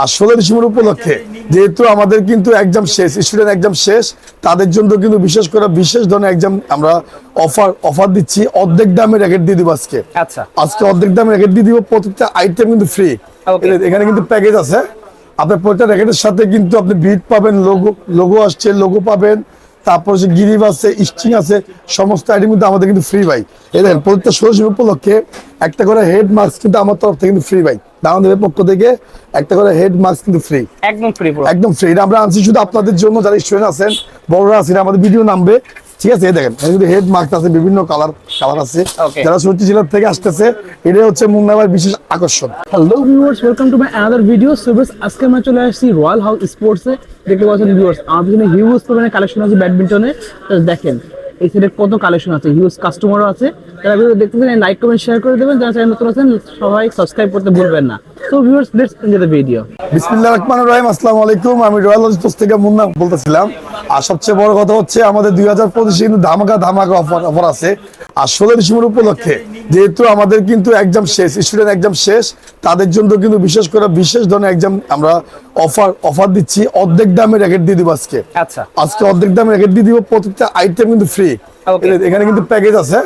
আর ষোলো ডিসেম্বর উপলক্ষে যেহেতু আমাদের কিন্তু এক্সাম শেষ স্টুডেন্ট একজাম শেষ তাদের জন্য কিন্তু বিশেষ করে বিশেষ ধরনের এক্সাম আমরা অফার অফার দিচ্ছি। অর্ধেক দামে র্যাকেট দিয়ে দিব আজকে। আচ্ছা। আজকে অর্ধেক দামে র্যাকেট দিয়ে দিব প্রত্যেকটা আইটেম কিন্তু ফ্রি এখানে কিন্তু প্যাকেজ আছে। আপনার প্রত্যেকটা র্যাকেটের সাথে কিন্তু আপনি বিট পাবেন লোগো লোগো আসছে লোগো পাবেন। তারপর হচ্ছে গিরিব আছে স্টিং আছে সমস্ত আইটেম কিন্তু আমাদের কিন্তু ফ্রি ভাই। এই দেখেন প্রত্যেকটা ষোলোশো উপলক্ষে একটা করে হেড মাস্ক কিন্তু আমার তরফ থেকে কিন্তু ফ্রি ভাই। দামাদের পক্ষ থেকে একটা করে হেড মাস্ক কিন্তু ফ্রি একদম ফ্রি একদম ফ্রি এটা আমরা আনছি শুধু আপনাদের জন্য যারা স্টুডেন্ট আছেন বড়রা আছেন আমাদের ভিডিও নামবে। ঠিক আছে এই দেখেন এখানে কিন্তু হেড মার্ক আছে বিভিন্ন কালার কালার আছে. যারা সত্যি জেলার থেকে আসতেছে এটাই হচ্ছে মুন্নাবার বিশেষ আকর্ষণ। Hello viewers welcome to my other video so বেশ আজকে আমরা চলে আসছি রয়্যাল হাউস স্পোর্টসে দেখতে পাচ্ছেন ভিউয়ার্স আমার পিছনে হিউজ পরিমাণে কালেকশন আছে ব্যাডমিন্টনে দেখেন এই সাইডে কত কালেকশন আছে? হিউজ কাস্টমারও আছে। যারা ভিডিও দেখতে চান লাইক কমেন্ট শেয়ার করে দেবেন। যারা চ্যানেল নতুন আছেন সবাই সাবস্ক্রাইব করতে ভুলবেন না। So viewers let's enjoy the video বিসমিল্লাহ রহমান রহিম আসসালামু আলাইকুম। আমি রয়্যাল হাউস থেকে মুন্না বলতেছিলাম। আর সবচেয়ে বড় কথা হচ্ছে আমাদের দুই হাজার পঁচিশে কিন্তু ধামাকা ধামাকা অফার অফার আছে। আর ষোলো ডিসেম্বর উপলক্ষে যেহেতু আমাদের কিন্তু এক্সাম শেষ স্টুডেন্ট এক্সাম শেষ তাদের জন্য কিন্তু বিশেষ করে বিশেষ ধরনের এক্সাম আমরা অফার অফার দিচ্ছি। অর্ধেক দামে র্যাকেট দিয়ে দিব আজকে। আচ্ছা। আজকে অর্ধেক দামে র্যাকেট দিয়ে দিব। প্রত্যেকটা আইটেম কিন্তু ফ্রি এখানে কিন্তু প্যাকেজ আছে।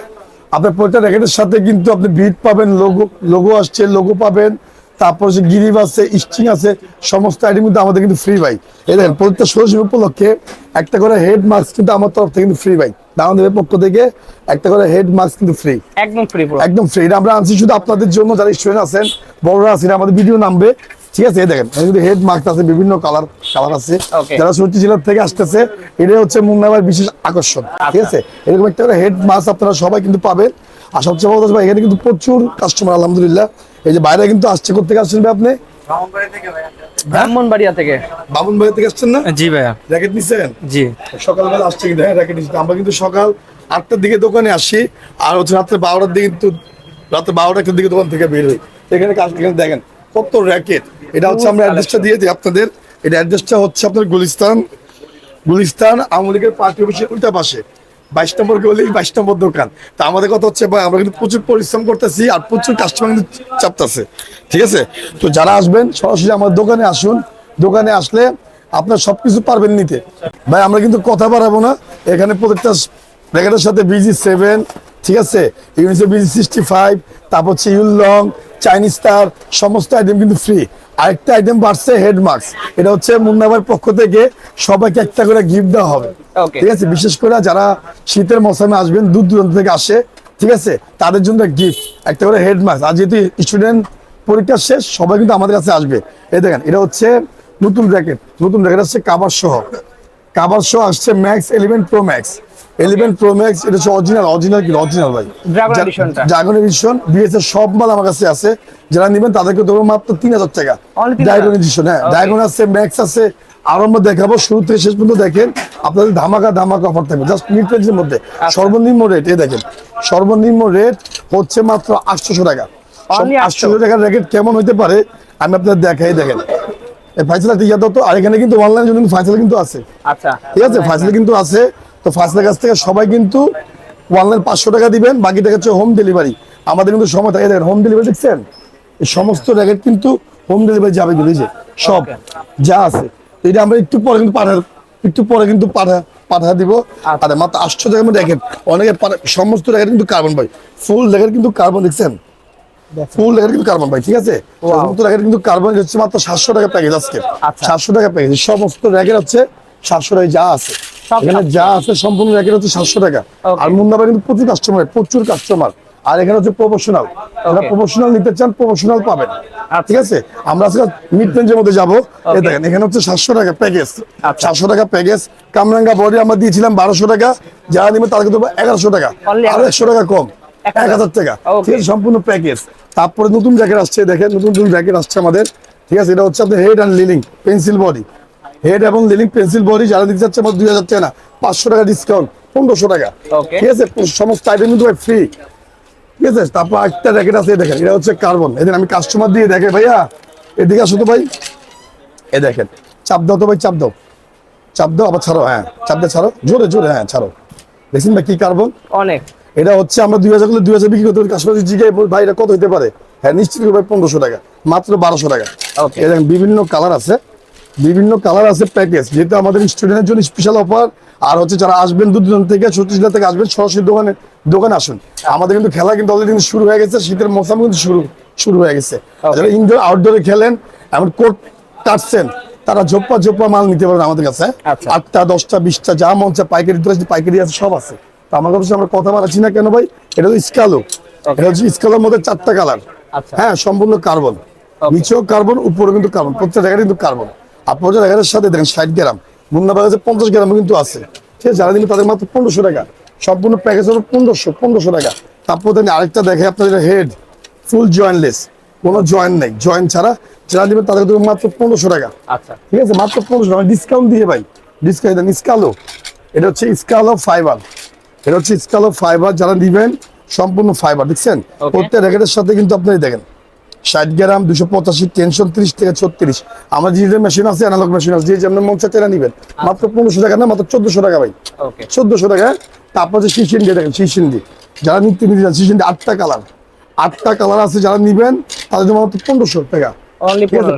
আপনার র্যাকেটের সাথে কিন্তু আপনি বিট পাবেন লোগো লোগো আসছে লোগো পাবেন। তারপর গিরিব আছে আছে সমস্ত আইটেম কিন্তু আমাদের কিন্তু ফ্রি এই দেখেন প্রত্যেকটা ষোলোশো উপলক্ষে একটা করে হেড মাস্ক কিন্তু আমার তরফ থেকে কিন্তু ফ্রি ভাই। দামাদের পক্ষ থেকে একটা করে হেড মাস্ক কিন্তু ফ্রি একদম ফ্রি একদম ফ্রি এটা আমরা আনছি শুধু আপনাদের জন্য যারা স্টুডেন্ট আছেন বড়রা আছেন আমাদের ভিডিও নামবে। ঠিক আছে এই দেখেন এখানে কিন্তু হেড মাস্ক আছে বিভিন্ন কালার কালার আছে। যারা সত্যি জেলার থেকে আসতেছে এটাই হচ্ছে মুন্নাবার বিশেষ আকর্ষণ ঠিক আছে? এরকম একটা করে হেড মাস্ক আপনারা সবাই কিন্তু পাবেন। আর সবচেয়ে বড় কথা এখানে কিন্তু প্রচুর কাস্টমার আলহামদুলিল্লাহ। এই যে বাইরে কিন্তু আসছে কোথেকে আসছেন ভাই আপনি? ব্রাহ্মণবাড়িয়া থেকে। বাবুন ভাই থেকে আসছেন না? জি ভাইয়া। র্যাকেট নিছেন? জি। সকালবেলা আসছে কিন্তু হ্যাঁ র্যাকেট নিচ্ছে আমরা কিন্তু সকাল আটটার দিকে দোকানে আসি আর হচ্ছে রাত্রে বারোটার দিকে কিন্তু রাত্রে বারোটা একটার দিকে দোকান থেকে বের হই। এখানে কাজ দেখেন কত র্যাকেট এটা হচ্ছে আমরা অ্যাড্রেসটা দিয়ে দিই আপনাদের। এটা অ্যাড্রেসটা হচ্ছে আপনার গুলিস্তান। গুলিস্তান আওয়ামী লীগের পার্টি অফিসের উল্টা পাশে। বাইশ নম্বর গলি বাইশ নম্বর দোকান। তা আমাদের কথা হচ্ছে ভাই আমরা কিন্তু প্রচুর পরিশ্রম করতেছি আর প্রচুর কাস্টমার কিন্তু চাপতেছে। ঠিক আছে? তো যারা আসবেন সরাসরি আমার দোকানে আসুন। দোকানে আসলে আপনার সবকিছু পারবেন নিতে। ভাই আমরা কিন্তু কথা বাড়াবো না। এখানে প্রত্যেকটা র্যাকেটের সাথে বিজি সেভেন ঠিক আছে? ইউনিসে বিজি সিক্সটি ফাইভ তারপর হচ্ছে ইউলং চাইনিজ তার সমস্ত আইটেম কিন্তু ফ্রি আরেকটা আইটেম বাড়ছে হেড মাস্ক এটা হচ্ছে মুন্নাবার পক্ষ থেকে সবাইকে একটা করে গিফট দেওয়া হবে। ঠিক আছে? বিশেষ করে যারা শীতের মৌসুমে আসবেন দূর দূরান্ত থেকে আসে ঠিক আছে? তাদের জন্য গিফট একটা করে হেড মাস্ক আর যেহেতু স্টুডেন্ট পরীক্ষা শেষ সবাই কিন্তু আমাদের কাছে আসবে। এই দেখেন এটা হচ্ছে নতুন র্যাকেট নতুন র্যাকেট আসছে কাবার সহ। কাবার সহ আসছে max eleven pro max eleven pro max এটা হচ্ছে অরিজিনাল অরিজিনাল কি অরিজিনাল ভাই। Dragon edition-টা। ড্রাগন এডিশন বিএস এর সব মাল আমার কাছে আছে। যারা নেবেন তাদেরকে ধরো মাত্র তিন হাজার টাকা। ড্রাগন এডিশন হ্যাঁ ড্রাগন আছে ম্যাক্স আছে। আরও আমরা দেখাবো শুরু থেকে শেষ পর্যন্ত দেখেন। আপনাদের ধামাকা ধামাকা অফার থাকবে। জাস্ট মিড রেঞ্জের মধ্যে। আচ্ছা। সর্বনিম্ন রেট এই দেখেন। সর্বনিম্ন রেট হচ্ছে মাত্র আটশোশো টাকা। 800 টাকার র্যাকেট কেমন হতে পারে আমি আপনাদের দেখাই দেখেন। এই ফাইসলা টিকা আর এখানে কিন্তু অনলাইন জন্য ফাইসলা কিন্তু আছে। আচ্ছা। ঠিক আছে? ফাইসলা কিন্তু আছে। তো ফাইসলার কাছ থেকে সবাই কিন্তু অনলাইন পাঁচশো টাকা দিবেন বাকি টাকা হচ্ছে হোম ডেলিভারি আমাদের কিন্তু সময় থাকে দেখেন হোম ডেলিভারি দেখছেন? এই সমস্ত র্যাকেট কিন্তু হোম ডেলিভারি যাবে কিন্তু যে সব যা আছে। এটা আমরা একটু পরে কিন্তু পাঠা একটু পরে কিন্তু পাঠা পাঠা দিব। আর মাত্র আটশো টাকার মধ্যে র্যাকেট অনেকে সমস্ত র্যাকেট কিন্তু কার্বন ভাই ফুল র্যাকেট কিন্তু কার্বন দেখছেন? ফুল র্যাকেট কিন্তু কার্বন ভাই ঠিক আছে? সমস্ত র্যাকেট কিন্তু কার্বন হচ্ছে মাত্র সাতশো টাকা প্যাকেজ আজকে। আচ্ছা। সাতশো টাকা প্যাকেজ সমস্ত র্যাকেট হচ্ছে সাতশো টাকা যা আছে। এখানে যা আছে সম্পূর্ণ র্যাকেট হচ্ছে সাতশো টাকা। আর মুন্নাবা কিন্তু প্রচুর কাস্টমার প্রচুর কাস্টমার আর এখানে হচ্ছে প্রফেশনাল যারা প্রফেশনাল নিতে চান প্রফেশনাল পাবেন। আচ্ছা। ঠিক আছে? আমরা আজকে মিড রেঞ্জের মধ্যে যাব। দেখেন এখানে হচ্ছে সাতশো টাকা প্যাকেজ আচ্ছা। সাতশো টাকা প্যাকেজ কামরাঙ্গা বডি আমরা দিয়েছিলাম বারোশো টাকা। যারা নিবে তাদেরকে দেবো এগারোশো টাকা। আর একশো টাকা কম। এক হাজার। টাকা। ঠিক আছে? সম্পূর্ণ প্যাকেজ তারপরে নতুন জ্যাকেট আসছে দেখেন নতুন নতুন জ্যাকেট আসছে আমাদের। ঠিক আছে? এটা হচ্ছে আপনার head and Lining pencil body head এবং লিলিং পেন্সিল বডি যারা দিতে চাচ্ছে আমার দুই হাজার টাকা না পাঁচশো টাকা ডিসকাউন্ট পনেরোশো টাকা। ঠিক আছে সমস্ত আইটেম কিন্তু ফ্রি ঠিক আছে তারপর একটা র্যাকেট আছে দেখেন এটা হচ্ছে কার্বন এদের আমি কাস্টমার দিয়ে দেখে ভাইয়া এদিকে আসো তো ভাই। এ দেখেন চাপ দাও তো ভাই চাপ দাও। চাপ দাও আবার ছাড়ো হ্যাঁ চাপ দিয়ে ছাড়ো। জোরে জোরে হ্যাঁ ছাড়ো। দেখছেন ভাই কি কার্বন অনেক। এটা হচ্ছে আমরা দুই হাজার করলে দুই হাজার বিক্রি করতে পারি কাস্টমার জিজ্ঞাসা ভাই এটা কত হতে পারে? হ্যাঁ নিশ্চিত ভাই পনেরোশো টাকা মাত্র বারোশো টাকা। বিভিন্ন কালার আছে। বিভিন্ন কালার আছে প্যাকেজ যেহেতু আমাদের স্টুডেন্টের জন্য স্পেশাল অফার আর হচ্ছে যারা আসবেন দূর দূরান্ত থেকে ছত্রিশটা থেকে আসবেন সরাসরি দোকানে দোকানে আসুন। আমাদের কিন্তু খেলা কিন্তু অলরেডি কিন্তু শুরু হয়ে গেছে শীতের মৌসুম কিন্তু শুরু শুরু হয়ে গেছে। যারা ইনডোর আউটডোরে খেলেন এমন কোর্ট কাটছেন তারা ঝোপ্পা ঝোপ্পা মাল নিতে পারেন আমাদের কাছে? আচ্ছা। আটটা দশটা বিশটা যা মন চায় পাইকারি দিতে পাইকারি আছে সব আছে। তো আমার কাছে আমরা কথা বলাচ্ছি না কেন ভাই? এটা হচ্ছে স্কালো এটা হচ্ছে স্কালোর মধ্যে চারটা কালার আচ্ছা। হ্যাঁ সম্পূর্ণ কার্বন নিচেও কার্বন উপরে কিন্তু কার্বন প্রত্যেক জায়গায় কিন্তু কার্বন আপনার জায়গার সাথে দেখেন ষাট গ্রাম মুন্না বাজারে পঞ্চাশ গ্রামও কিন্তু আছে। ঠিক আছে যারা দিন তাদের মাত্র পনেরোশো টাকা। সম্পূর্ণ প্যাকেজ হলো পনেরোশো পনেরোশো টাকা। তারপর দেখেন আরেকটা দেখে আপনাদের হেড ফুল জয়েন্টলেস কোনো জয়েন্ট নেই। জয়েন্ট ছাড়া যারা দিবেন তাদের দেবেন মাত্র পনেরোশো টাকা। আচ্ছা। ঠিক আছে? মাত্র পনেরোশো টাকা। ডিসকাউন্ট দিয়ে ভাই ডিসকাউন্ট দেন স্কালো এটা হচ্ছে স্কালো ফাইবার এটা হচ্ছে স্কালো ফাইবার যারা নিবেন সম্পূর্ণ ফাইবার দেখছেন? প্রত্যেক র্যাকেটের সাথে কিন্তু আপনি দেখেন। ষাট গ্রাম দুশো পঁচাশি টেনশন ত্রিশ থেকে ছত্রিশ। আমার যে মেশিন আছে অ্যানালগ মেশিন আছে যে যেমন মন চাচ্ছে নিবেন মাত্র পনেরোশো টাকা না মাত্র চোদ্দশো টাকা ভাই। চোদ্দশো টাকা তারপর যে শিশিন্ডি দেখেন শিশিন্ডি যারা নিতে নিতে যান শিশিন্ডি আটটা কালার আটটা কালার আছে যারা নিবেন তাদের জন্য মাত্র পনেরোশো টাকা।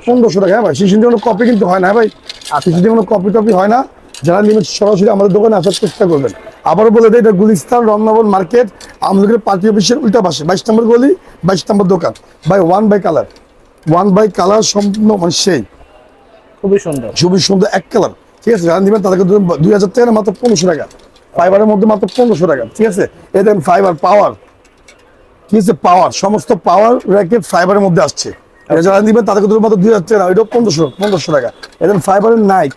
পনেরোশো। টাকা হ্যাঁ ভাই শিশিন্ডি কোনো কপি কিন্তু হয় না ভাই। শিশিন্ডি কোনো কপি টপি হয় না। যারা নেবেন সরাসরি আমাদের দোকানে আসার চেষ্টা করবেন। আবার বলে দেয় এটা গুলিস্তান রমনাবন মার্কেট আমাদের পার্টি অফিসের উল্টা পাশে বাইশ নম্বর গলি বাইশ নম্বর দোকান by one by colour one by colour সম্পূর্ণ মানে সেই। খুবই সুন্দর। খুবই সুন্দর এক কালার ঠিক আছে? যারা নেবেন তাদেরকে দেবেন দুই হাজার টাকা মাত্র পনেরোশো টাকা ফাইবারের মধ্যে মাত্র পনেরোশো টাকা ঠিক আছে? এ দেখেন ফাইবার পাওয়ার ঠিক আছে পাওয়ার সমস্ত পাওয়ার র্যাকেট ফাইবারের মধ্যে আসছে। যারা নেবেন তাদেরকে দেবেন মাত্র দুই হাজার টাকা এটাও পনেরোশো পনেরোশো টাকা। এদের ফাইবারের নাইট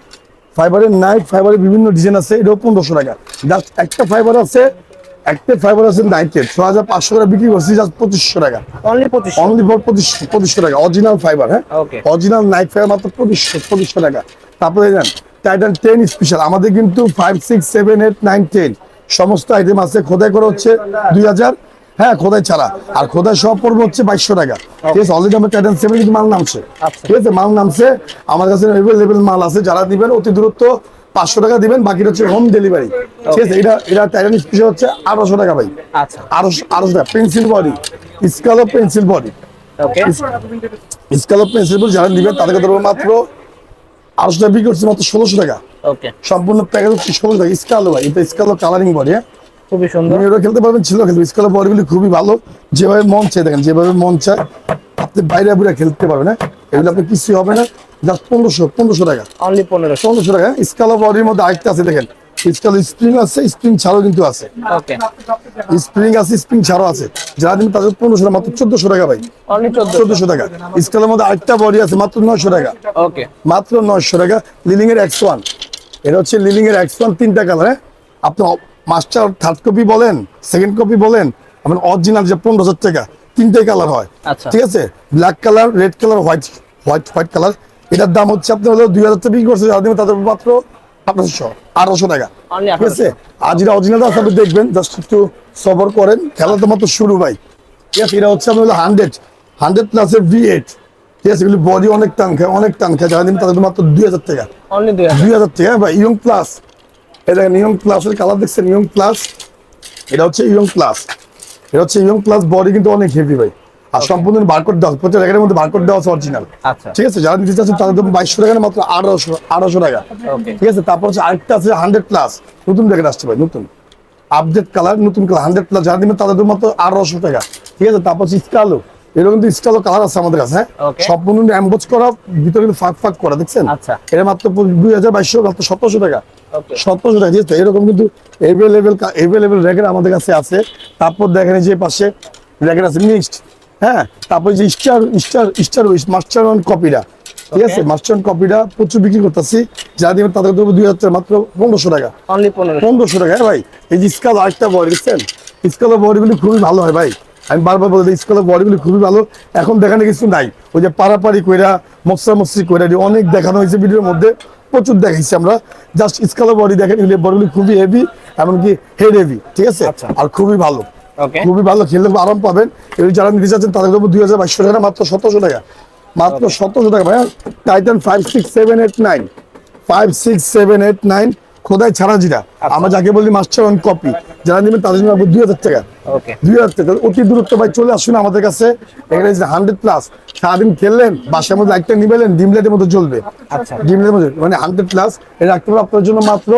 ফাইবারের নাইট ফাইবারের বিভিন্ন ডিজাইন আছে এটাও পনেরোশো টাকা। জাস্ট একটা ফাইবার আছে একটা ফাইবার আছে নাইটের ছ হাজার পাঁচশো টাকা বিক্রি করছি জাস্ট পঁচিশশো টাকা। অনলি অনলি ফর পঁচিশশো টাকা অরিজিনাল ফাইবার হ্যাঁ? অরিজিনাল নাইট ফাইবার মাত্র পঁচিশশো পঁচিশশো টাকা। তারপরে দেন টাইটান টেন স্পেশাল আমাদের কিন্তু five six seven eight nine ten সমস্ত আইটেম আছে। খোদাই করে হচ্ছে দুই হাজার হ্যাঁ খোদাই ছাড়া। আর খোদাই সব পড়বে হচ্ছে বাইশশো টাকা। ঠিক আছে অলরেডি আমার টাইটান সেভেন কিন্তু মাল নামছে। আচ্ছা। ঠিক আছে মাল নামছে। আমার কাছে অ্যাভেলেবেল মাল আছে যারা দিবেন অতি দূরত্ব পাঁচশো টাকা দিবেন বাকিটা হচ্ছে হোম ডেলিভারি ঠিক আছে এটা এটা টাইটান স্পেশাল হচ্ছে আঠারোশো টাকা ভাই। আচ্ছা। আরও আরও পেন্সিল বডি স্কালো পেন্সিল বডি স্কালো পেন্সিল বডি যারা নিবেন তাদেরকে ধরবো মাত্র আটশো টাকা বিক্রি করছে মাত্র ষোলোশো টাকা। সম্পূর্ণ প্যাকেজ হচ্ছে ষোলোশো টাকা স্কালো ভাই এটা স্কালো কালারিং বডি হ্যাঁ? খুবই সুন্দর। মেয়েরা খেলতে পারবেন ছিল খেলতে স্কালো বডিগুলি খুবই ভালো। যেভাবে মন চায় দেখেন যেভাবে মন চায় আপনি বাইরে বুড়ে খেলতে পারবেন হ্যাঁ? এগুলো আপনার কিছুই হবে না জাস্ট পনেরোশো পনেরোশো টাকা। অনলি পনেরোশো। পনেরোশো টাকা স্কালো বডির মধ্যে আরেকটা আছে দেখেন। স্কালো স্প্রিং আছে স্প্রিং ছাড়াও কিন্তু আছে। স্প্রিং আছে স্প্রিং ছাড়াও আছে। যারা দিন তাদের পনেরোশো টাকা মাত্র চোদ্দশো টাকা ভাই। চোদ্দশো। টাকা। স্কেলের মধ্যে আরেকটা বডি আছে মাত্র নয়শো টাকা। ওকে মাত্র নয়শো টাকা লিলিং এর এক্স ওয়ান এটা হচ্ছে লিলিং এর এক্স ওয়ান তিনটা কালার আপনি মাস্টার থার্ড কপি বলেন সেকেন্ড কপি বলেন আপনার অরিজিনাল যে পনেরো হাজার টাকা তিনটে কালার হয়। আচ্ছা। ঠিক আছে? Black colour red colour white white white colour এটার দাম হচ্ছে আপনার হলো দুই হাজার টাকা বিক্রি করছে তাদের মাত্র আঠারোশো আঠারোশো টাকা। ঠিক আছে? আর যেটা অরিজিনাল আছে আপনি দেখবেন জাস্ট একটু সবর করেন খেলা তো মাত্র শুরু ভাই। ঠিক আছে? এটা হচ্ছে আপনার হলো হান্ড্রেড হান্ড্রেড প্লাসের ভি এইট ঠিক আছে? এগুলি বডি অনেক টান খায় অনেক টান খায় যারা দিন তাদের মাত্র দুই হাজার টাকা। দুই হাজার। দুই হাজার টাকা ভাই ইয়ং প্লাস দেখেন ইয়ং প্লাসের কালার দেখছেন ইয়ং প্লাস এটা হচ্ছে ইয়ং প্লাস এটা হচ্ছে ইয়ং প্লাস বডি কিন্তু অনেক হেভি ভাই। আর সম্পূর্ণ বারকোড দেওয়া প্রত্যেক র্যাকেটের মধ্যে বারকোড দেওয়া আছে অরিজিনাল আচ্ছা। ঠিক আছে যারা নিতে চাচ্ছেন তাদের দাম বাইশশো টাকা মাত্র আঠারোশো আঠারোশো টাকা। ঠিক আছে তারপর হচ্ছে আরেকটা আছে হান্ড্রেড প্লাস নতুন র্যাকেট আসছে ভাই নতুন। আপডেট কালার নতুন কালার হান্ড্রেড প্লাস যারা দিবেন তাদের মাত্র আঠারোশো টাকা। ঠিক আছে তারপর হচ্ছে স্কালো এরকম কিন্তু স্কালো কালার আছে আমাদের কাছে হ্যাঁ? Okay. সম্পূর্ণ অ্যাম্বোজ করা ভিতরে কিন্তু ফাঁক ফাঁক করা দেখছেন? আচ্ছা। এটা মাত্র দুই হাজার বাইশশো মাত্র সতেরোশো টাকা। সতেরোশো টাকা আছে এরকম কিন্তু এভেলেবেল এভেলেবেল র্যাকেট আমাদের কাছে আছে। তারপর দেখেন যে পাশে র্যাকেট আছে মিক্সড হ্যাঁ? তারপর যে star star star master on কপিটা ঠিক আছে? মাস্টার অন কপিটা প্রচুর বিক্রি করতেছি। যারা দিবেন তাদের দেবো দুই হাজার মাত্র পনেরোশো টাকা। পনেরোশো। টাকা হ্যাঁ ভাই? এই যে স্কাল আরেকটা বডি দেখছেন? স্কালের বডিগুলি খুবই ভালো হয় ভাই। আমি বারবার বলে দিই স্কালের বডিগুলি খুবই ভালো। এখন দেখানো কিছু নাই। ওই যে পারাপারি কইরা মশরা মশরি কইরা অনেক দেখানো হয়েছে ভিডিওর মধ্যে প্রচুর দেখাইছি আমরা। জাস্ট স্কালের বডি দেখেন এগুলি বডিগুলি খুবই হেভি এমনকি হেড হেভি ঠিক আছে? আচ্ছা। আর খুবই ভালো। খুবই ভালো খেললে খুব আরাম পাবেন। এগুলি যারা নিতে চাচ্ছেন তাদের জন্য দুই হাজার বাইশশো টাকা মাত্র সতেরোশো টাকা। মাত্র সতেরোশো টাকা ভাইয়া। Titan five six seven eight nine five six seven eight nine খোদাই ছাড়া জিরা। আমরা যাকে বলি মাস্টার অন কপি যারা নেবেন তাদের জন্য দুই হাজার টাকা। দুই হাজার টাকা। অতি দূরত্ব ভাই চলে আসুন আমাদের কাছে। এখানে হান্ড্রেড প্লাস সারাদিন খেললেন বাসার মধ্যে একটা নিবেলেন ডিম লাইটের মধ্যে চলবে আচ্ছা। ডিম লাইটের মধ্যে মানে হান্ড্রেড প্লাস এটা রাখতে পারব আপনার জন্য মাত্র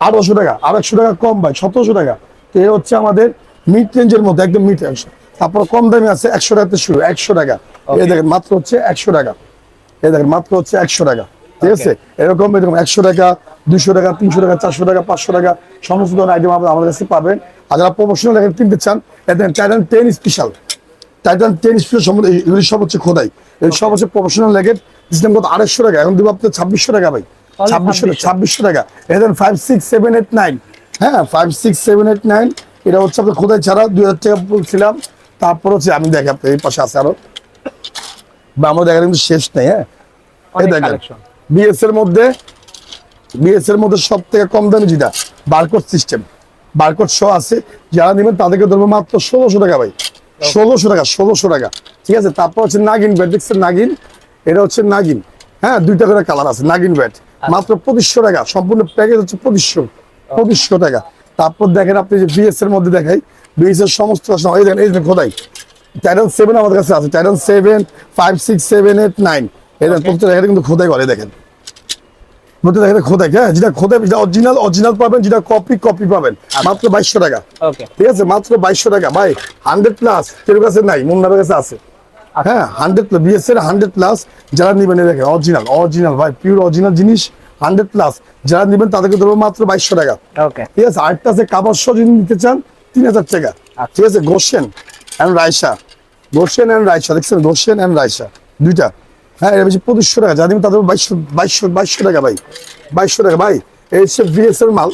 আঠারোশো টাকা। আর একশো টাকা কম ভাই সতেরোশো টাকা। তো এ হচ্ছে আমাদের মিড রেঞ্জের মধ্যে একদম মিড রেঞ্জ তারপর কম দামে আছে একশো টাকাতে শুরু একশো টাকা। এই দেখেন মাত্র হচ্ছে একশো টাকা। এই দেখেন মাত্র হচ্ছে একশো টাকা। ঠিক আছে? এরকম এরকম একশো টাকা দুশো টাকা তিনশো টাকা চারশো টাকা পাঁচশো টাকা সমস্ত ধরনের আইটেম আপনারা আমাদের কাছে পাবেন। আর যারা প্রফেশনাল লেগে কিনতে চান এদের Titan ten special Titan ten special সম্বন্ধে এগুলি সব হচ্ছে খোদাই। এগুলি সব হচ্ছে প্রফেশনাল লেগেট সিস্টেম কত? আড়াইশো টাকা। এখন দিব আপনার ছাব্বিশশো টাকা ভাই। ছাব্বিশশো ছাব্বিশশো। টাকা। এদের five six seven eight nine হ্যাঁ five six seven eight nine এটা হচ্ছে আপনার খোদাই ছাড়া। দুই হাজার টাকা বলছিলাম। তারপর হচ্ছে আমি দেখি আপনার এই পাশে আছে আরও। বা আমার দেখা কিন্তু শেষ নেই হ্যাঁ? এই দেখেন। বিএস এর মধ্যে বিএস এর মধ্যে সব থেকে কম দামি যেটা? Barcode system. বারকোড শো আছে যারা নেবেন তাদেরকে ধরবো মাত্র ষোলোশো টাকা ভাই। ষোলোশো টাকা ষোলোশো টাকা। ঠিক আছে? তারপর হচ্ছে নাগিন ব্যাট। দেখছেন নাগিন? এটা হচ্ছে নাগিন। হ্যাঁ দুইটা করে কালার আছে নাগিন ব্যাট। মাত্র পঁচিশশো টাকা। সম্পূর্ণ প্যাকেজ হচ্ছে পঁচিশশো। পঁচিশশো টাকা। তারপর দেখেন আপনি যে বিএস এর মধ্যে দেখাই। বিএস এর সমস্ত এই দেখেন এই খোদাই। টাইটান সেভেন আমাদের কাছে আছে। Titan seven five six seven eight nine এটা প্রত্যেকটা এটা কিন্তু খোদাই করে দেখেন। প্রত্যেকটা এটা খোদাই হ্যাঁ? যেটা খোদাই যেটা অরিজিনাল অরিজিনাল পাবেন যেটা কপি কপি পাবেন। মাত্র বাইশশো টাকা। ঠিক আছে? মাত্র বাইশশো টাকা। ভাই হান্ড্রেড প্লাস কেউ কাছে নাই মুন্নার কাছে আছে। হ্যাঁ hundred plus BS hundred plus যারা নেবেন এই অরিজিনাল অরিজিনাল ভাই পিওর অরিজিনাল জিনিস হান্ড্রেড প্লাস যারা নেবেন তাদেরকে দেবো মাত্র বাইশশো টাকা। ঠিক আছে? আরেকটা আছে যদি নিতে চান তিন হাজার টাকা। ঠিক আছে? গোসেন অ্যান্ড রায়সা গোসেন অ্যান্ড রায়সা দেখছেন? গোসেন অ্যান্ড রায়সা দুইটা। হ্যাঁ এটা বেশি পঁচিশশো টাকা। যা তাদের বাইশশো বাইশশো বাইশশো টাকা ভাই। বাইশশো টাকা। ভাই এই হচ্ছে ভিএস এর মাল।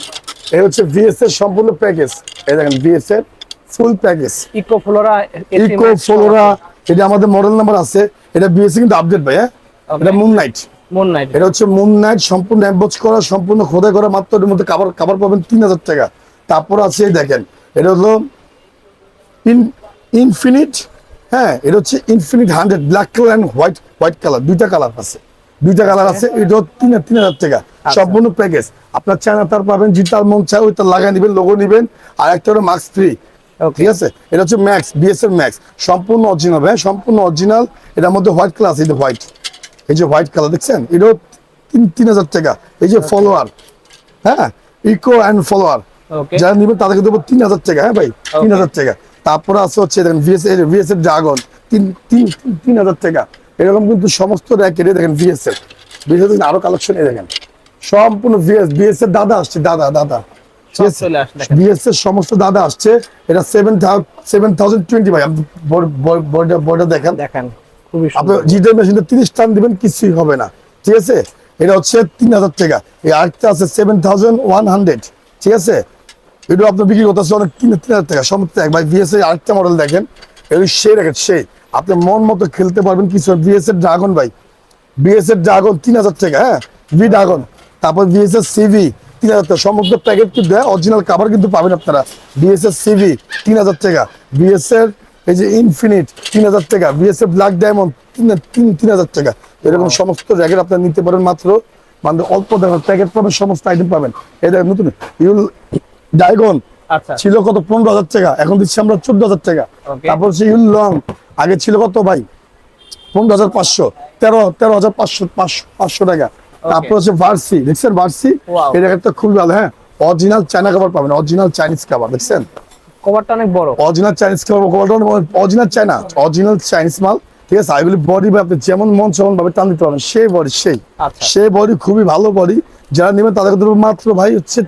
এই হচ্ছে ভিএস এর সম্পূর্ণ প্যাকেজ এই দেখেন ভিএস এর full package eco flora eco flora এটা আমাদের মডেল নাম্বার আছে। এটা বিএসসি কিন্তু আপডেট ভাই হ্যাঁ? এটা মুন নাইট মুন নাইট এটা হচ্ছে মুন নাইট সম্পূর্ণ অ্যাম্বোজ করা সম্পূর্ণ খোদাই করা মাত্র এর মধ্যে কাবার কাবার পাবেন তিন হাজার টাকা। তারপর আছে দেখেন এটা হলো ইন ইনফিনিট হ্যাঁ এটা হচ্ছে infinite hundred black colour and white white colour দুইটা কালার আছে। দুইটা কালার আছে এটা হচ্ছে তিন তিন হাজার টাকা। সম্পূর্ণ প্যাকেজ আপনার চায়না তার পাবেন জিতার মন চাই ওইটা লাগাই নেবেন লোগো নেবেন আর একটা হলো মাস্ক ফ্রি ঠিক আছে? এটা হচ্ছে ম্যাক্স বিএস এর ম্যাক্স সম্পূর্ণ অরিজিনাল হ্যাঁ সম্পূর্ণ অরিজিনাল এটার মধ্যে হোয়াইট কালার আছে হোয়াইট এই যে হোয়াইট কালার দেখছেন? এটাও তিন তিন হাজার টাকা। এই যে ফলোয়ার হ্যাঁ ইকো অ্যান্ড ফলোয়ার যারা নিবেন তাদেরকে দেবো তিন হাজার টাকা। হ্যাঁ ভাই? তিন হাজার টাকা। তারপরে আছে হচ্ছে দেখেন ভিএস ভিএস ড্রাগন তিন তিন তিন হাজার টাকা। এরকম কিন্তু সমস্ত র্যাকেটে দেখেন ভিএস এর ভিএস আরও কালেকশন এই দেখেন। সম্পূর্ণ ভিএস ভিএস এর দাদা আসছে দাদা দাদা। এর সমস্ত দাদা আসছে। এটা সেভেন সেভেন থাউজেন্ড টোয়েন্টি ভাই বইটা দেখেন। দেখেন আপনি জিটের মেশিনটা তিরিশ টান দিবেন কিছুই হবে না। ঠিক আছে? এটা হচ্ছে তিন হাজার টাকা। এই আরেকটা আছে সেভেন থাউজেন্ড ওয়ান হান্ড্রেড ঠিক আছে? এটা আপনার বিক্রি করতে হচ্ছে অনেক তিন তিন হাজার টাকা। সমস্ত এক ভাই বিএস এর আরেকটা মডেল দেখেন। এগুলি সেই রেখে সেই। আপনি মন মতো খেলতে পারবেন কিছু বিএস ড্রাগন ভাই। বিএস এর ড্রাগন তিন হাজার টাকা হ্যাঁ? ভি ড্রাগন তারপর বিএসএস সিভি তিন হাজার টাকা। সমস্ত প্যাকেট কিন্তু দেয় অরিজিনাল কাভার কিন্তু পাবেন আপনারা। বিএস এর সিভি তিন হাজার টাকা। বিএসএর এই যে ইনফিনিট তিন হাজার টাকা। বিএস এর ব্ল্যাক ডায়মন্ড তিন তিন তিন হাজার টাকা। এরকম সমস্ত র্যাকেট আপনারা নিতে পারেন মাত্র। মানে অল্প দামের প্যাকেট পাবেন সমস্ত আইটেম পাবেন। এই দেখেন নতুন। ইউল ডায়গন আচ্ছা। ছিল কত? পনেরো হাজার টাকা। এখন দিচ্ছি আমরা চোদ্দ হাজার টাকা। তারপর ইউল লং আগে ছিল কত ভাই? পনেরো হাজার পাঁচশো। তেরো তেরো হাজার পাঁচশো পাঁচশো টাকা। তারপর হচ্ছে ভার্সি দেখছেন ভার্সি. এই র্যাকেটটা খুবই ভালো হ্যাঁ? অরিজিনাল চায়না কাভার পাবেন। অরিজিনাল চাইনিজ কাভার দেখছেন? কভারটা অনেক বড়। Original Chinese cover original China original Chinese মাল। ঠিক আছে? এগুলি বডি আপনি যেমন মন সেমন ভাবে টান দিতে পারবেন সেই বডি সেই। সেই বডি খুবই ভালো বডি যারা নেবেন তাদের মাত্র ভাই হচ্ছে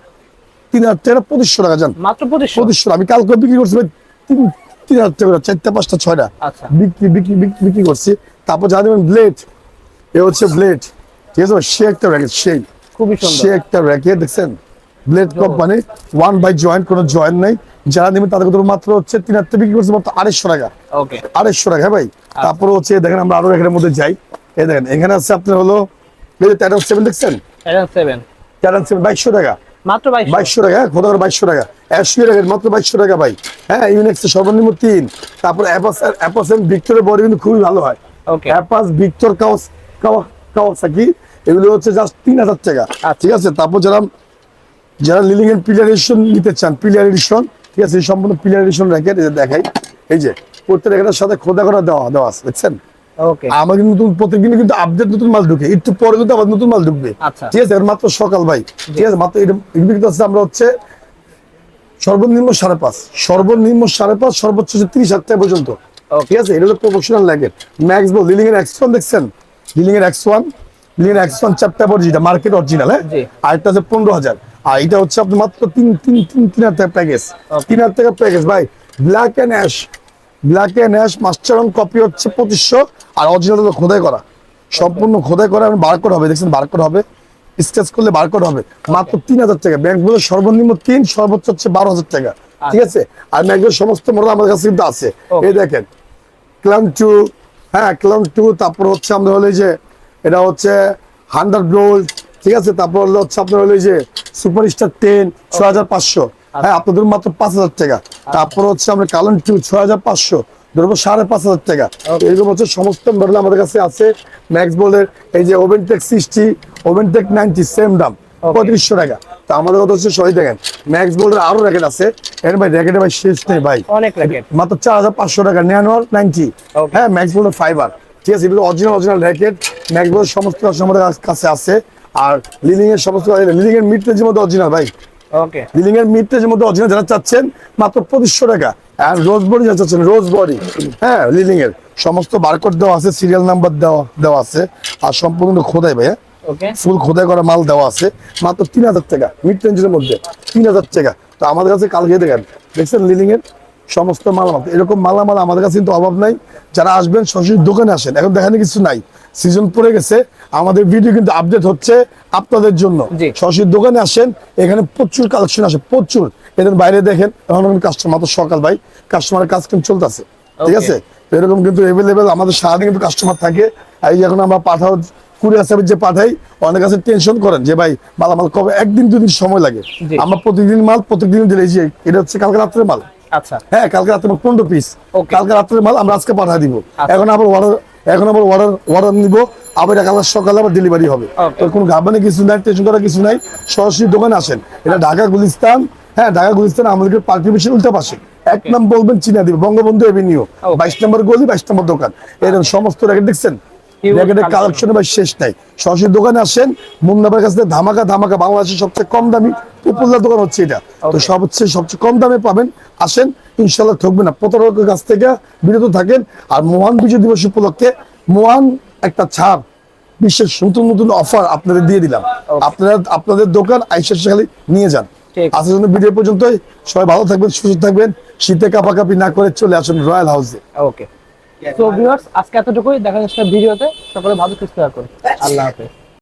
তিন হাজার টাকা পঁচিশশো টাকা যান মাত্র পঁচিশশো? পঁচিশশো। আমি কালকে বিক্রি করছি ভাই তিন তিন হাজার টাকা চারটা পাঁচটা ছয়টা। আচ্ছা। বিক্রি বিক্রি বিক্রি বিক্রি করছি। তারপর যা দেবেন ব্লেড এ হচ্ছে ব্লেড ঠিক আছে সে একটা র্যাকেট সেই। খুবই সে একটা র্যাকেট দেখছেন? Blade company one by joint কোনো জয়েন্ট নেই। যারা নেবেন তাদেরকে দেবো মাত্র হচ্ছে তিন হাজার বিক্রি করছে মাত্র আড়াইশো টাকা। আড়াইশো টাকা হ্যাঁ ভাই? তারপরে হচ্ছে দেখেন আমরা আরও এখানের মধ্যে যাই। এই দেখেন এখানে আছে আপনার হলো টাইটান সেভেন দেখছেন? সেভেন সেভেন বাইশশো টাকা। মাত্র বাইশ বাইশশো টাকা খোদা করে বাইশশো টাকা। একশো টাকা মাত্র বাইশশো টাকা ভাই। হ্যাঁ ইউনেক্স সর্বনিম্ন তিন। তারপর অ্যাপাস অ্যাপাস ভিক্টরের বডি কিন্তু খুবই ভালো হয়। ওকে অ্যাপাস ভিক্টর কাউস কাওয়াসাকি এগুলো হচ্ছে জাস্ট তিন হাজার টাকা। আচ্ছা। ঠিক আছে? তারপর যারা যারা লিলিং এর পিলার এডিশন নিতে চান পিলার এডিশন ঠিক আছে? এই সম্পূর্ণ পিলার এডিশন র্যাকেট এই যে দেখাই। এই যে প্রত্যেক র্যাকেটের সাথে খোদা করা দেওয়া দেওয়া আছে দেখছেন? ওকে আমাদের নতুন প্রত্যেকদিন কিন্তু আপডেট নতুন মাল ঢুকে। একটু পরে কিন্তু আবার নতুন মাল ঢুকবে। আচ্ছা। ঠিক আছে মাত্র সকাল ভাই। ঠিক আছে মাত্র এটা কিন্তু আছে আমরা হচ্ছে সর্বনিম্ন সাড়ে পাঁচ। সর্বনিম্ন সাড়ে পাঁচ সর্বোচ্চ হচ্ছে তিরিশ হাজার টাকা পর্যন্ত। ঠিক আছে এটা হলো প্রফেশনাল ল্যাগের ম্যাক্স বল লিলিং এর এক্স ওয়ান দেখছেন? লিলিং এর এক্স ওয়ান লিলিং এর এক্স ওয়ান চ্যাপ্টার যেটা মার্কেট অরিজিনাল হ্যাঁ। আর এটা হচ্ছে পনেরো হাজার। আর এটা হচ্ছে আপনার মাত্র তিন তিন তিন তিন হাজার টাকা প্যাকেজ তিন হাজার টাকা প্যাকেজ ভাই। Black and ash black and ash master copy হচ্ছে পঁচিশশো আর অরিজিনাল হলো খোদাই করা। সম্পূর্ণ খোদাই করা এবং বারকোড হবে দেখছেন বারকোড হবে। স্কেচ করলে বারকোড হবে। মাত্র তিন হাজার টাকা। ব্যাংক বলে সর্বনিম্ন তিন সর্বোচ্চ হচ্ছে বারো হাজার টাকা। ঠিক আছে? আর ব্যাংকের সমস্ত মডেল আমাদের কাছে কিন্তু আছে। এই দেখেন ক্লাম টু হ্যাঁ ক্লাম টু তারপর হচ্ছে আমাদের হলো যে এটা হচ্ছে হান্ড্রেড রোল ঠিক আছে? তারপর হলো হচ্ছে আপনার হলো যে সুপার স্টার টেন ছয় হাজার পাঁচশো। হ্যাঁ আপনাদের মাত্র পাঁচ হাজার টাকা। তারপর হচ্ছে আমরা কালন টু ছয় হাজার পাঁচশো ধরবো সাড়ে পাঁচ হাজার টাকা। এরকম হচ্ছে সমস্ত মডেল আমাদের কাছে আছে। ম্যাক্স বোল্ডের এই যে oven tech sixty oven tech ninety same দাম পঁয়ত্রিশশো টাকা। তো আমাদের কথা হচ্ছে সবাই দেখেন ম্যাক্স বোল্ডের আরও র্যাকেট আছে। এর ভাই র্যাকেটের ভাই শেষ নেই ভাই। অনেক র্যাকেট মাত্র চার হাজার পাঁচশো টাকা নেওয়ার নাইনটি হ্যাঁ ম্যাক্স বোল্ডের ফাইবার ঠিক আছে এগুলো অরিজিনাল অরিজিনাল র্যাকেট ম্যাক্স বোল্ডের সমস্ত আমাদের কাছে আছে। আর লিলিং এর সমস্ত লিলিং এর মিড রেঞ্জের মধ্যে অরিজিনাল ভাই। ওকে এর মিড রেঞ্জের মধ্যে অরিজিনাল যারা চাচ্ছেন মাত্র পঁচিশশো টাকা। আর রোজ বডি যারা চাচ্ছেন রোজ বডি হ্যাঁ লিলিং এর সমস্ত বারকোড দেওয়া আছে সিরিয়াল নাম্বার দেওয়া দেওয়া আছে। আর সম্পূর্ণ খোদাই ভাই হ্যাঁ? ওকে ফুল খোদাই করা মাল দেওয়া আছে। মাত্র তিন হাজার টাকা মিড রেঞ্জের মধ্যে। তিন হাজার টাকা। তো আমাদের কাছে কালকে দেখেন দেখছেন লিলিং এর সমস্ত মালামাল। এরকম মালামাল আমাদের কাছে কিন্তু অভাব নাই। যারা আসবেন সরাসরি দোকানে আসেন। এখন দেখানে কিছু নাই। সিজন পড়ে গেছে। আমাদের ভিডিও কিন্তু আপডেট হচ্ছে আপনাদের জন্য। সরাসরি দোকানে আসেন এখানে প্রচুর কালেকশন আসে প্রচুর। এদের বাইরে দেখেন এখন কাস্টমার তো সকাল ভাই। কাস্টমারের কাজ কিন্তু চলতেছে। ঠিক আছে? এরকম কিন্তু এভেলেবেল আমাদের সারাদিন কিন্তু কাস্টমার থাকে। আর এখন আমরা পাঠাও কুরিয়ার সার্ভিস যে পাঠাই অনেক কাছে টেনশন করেন যে ভাই মালামাল কবে? একদিন দুদিন সময় লাগে। আমরা প্রতিদিন মাল প্রত্যেকদিন দিলে এটা হচ্ছে কালকে রাত্রে মাল। আচ্ছা। হ্যাঁ কালকে রাত্রে পনেরো পিস কালকে রাত্রে মাল আমরা আজকে পাঠা দিব। আচ্ছা। এখন আবার অর্ডার এখন আবার অর্ডার অর্ডার নিব। আবার কাল সকালে আবার ডেলিভারি হবে। কোনো কিছু নাই টেনশন করার কিছু নাই। সরাসরি দোকানে আসেন। এটা ঢাকা গুলিস্তান। হ্যাঁ ঢাকা গুলিস্তান আমাদের পার্টি মিশন উল্টা পাশে। এক নাম বলবেন চিনা দিবে। বঙ্গবন্ধু এভিনিউ বাইশ নম্বর গলি বাইশ নম্বর দোকান। এরকম সমস্ত র্যাকেট দেখছেন? কালেকশনে ভাই শেষ নাই। সরাসরি দোকানে আসেন মুন্নাবার কাছে ধামাকা ধামাকা বাংলাদেশের সবচেয়ে কম দামি পপুলার দোকান হচ্ছে এটা। তো Okay. সব হচ্ছে সবচেয়ে কম দামে পাবেন। আসেন ইনশাল্লাহ ঠকবেন না। প্রতারকের কাছ থেকে বিরত থাকেন। আর মহান বিজয় দিবস উপলক্ষে মহান একটা ছাড় বিশেষ নতুন নতুন অফার আপনাদের দিয়ে দিলাম। আপনারা আপনাদের দোকান আইসা খালি নিয়ে যান। আজকের জন্য ভিডিও পর্যন্তই। সবাই ভালো থাকবেন সুস্থ থাকবেন। শীতে কাপাকাপি না করে চলে আসুন রয়্যাল হাউসে ওকে তো ভিউয়ার্স আজকে এতটুকুই। দেখা যাচ্ছে ভিডিওতে। সকলে ভালো সুস্থ থাকুন। আল্লাহ হাফেজ।